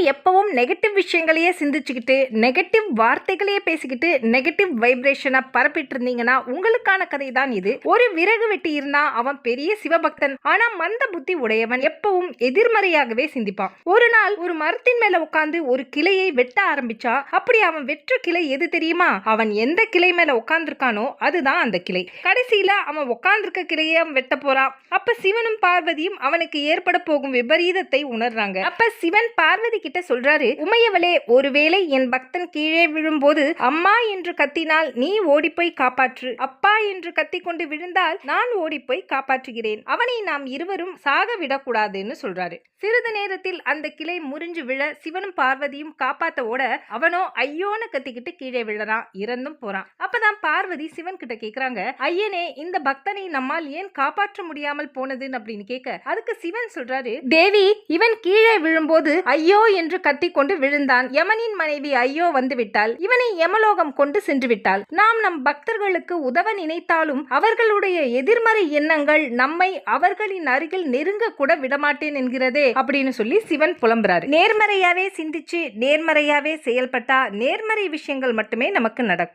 எப்பவும் negative விஷயங்களையே சிந்திச்சுக்கிட்டு negative வார்த்தைகளையே பேசிக்கிட்டு negative வைப்ரேஷனை பரப்பிட்டு இருந்தீங்கன்னா உங்களுக்கான கதை தான் இது. ஒரு விறகு வெட்டி இருந்தா அவன் பெரிய சிவபக்தன். ஆனா மந்த புத்தி உடையவன் எப்பவும் எதிர்மறையாகவே சிந்திப்பான். ஒரு நாள் ஒரு மரத்தின் மேல உட்கார்ந்து ஒரு கிளையை வெட்ட ஆரம்பிச்சா அப்படி அவன் வெற்ற கிளை எது தெரியுமா? அவன் எந்த கிளை மேல உட்கார்ந்துருக்கானோ அதுதான் அந்த கிளை. கடைசியில அவன் உட்கார்ந்துருக்க கிளையை அவன் வெட்ட போறான் அப்ப சிவனும் பார்வதியும் அவனுக்கு ஏற்பட போகும் விபரீதத்தை உணர்றாங்க. அப்ப சிவன் பார்வதி கிட்ட சொல்றாரு உமையவளே ஒருவேளை என் பக்தன் கீழே விழும்போது அம்மா என்று கத்தினால் நீ ஓடிப்போய் காப்பாற்று. அப்பா என்று கத்தி கொண்டு விழுந்தால் நான் ஓடிப்போய் காப்பாற்றுகிறேன். அவனை நாம் இருவரும் சாக விடக்கூடாதுன்னு சொல்றாரு. சிறிது நேரத்தில் அந்த கிளை முறிஞ்சு விழ சிவனும் பார்வதியும் காப்பாத்த ஓட அவனோ ஐயோன்னு கத்திக்கிட்டு கீழே விழறான் இறந்தும் போறான். அப்பதான் பார்வதி சிவன் கிட்ட கேக்குறாங்க ஐயனே இந்த பக்தனை நம்மால் ஏன் காப்பாற்ற முடியாமல் போனதுன்னு? அப்படின்னு கேட்க அதுக்கு சிவன் சொல்றாரு தேவி இவன் கீழே விழும்போது ஐயோ என்று கத்திக்கொண்டு விழுந்தான். யமனின் மனைவி ஐயோ வந்துவிட்டாள். இவனை யமலோகம் கொண்டு சென்று விட்டாள் நாம் நம் பக்தர்களுக்கு உதவ நினைத்தாலும் அவர்களுடைய எதிர்மறை எண்ணங்கள் நம்மை அவர்களின் அருகில் நெருங்க கூட விடமாட்டேன் என்கிறதே அப்படின்னு சொல்லி சிவன் புலம்புறாரு. நேர்மறையாவே சிந்திச்சு நேர்மறையாவே செயல்பட்டா நேர்மறை விஷயங்கள் மட்டுமே நமக்கு நடக்கும்.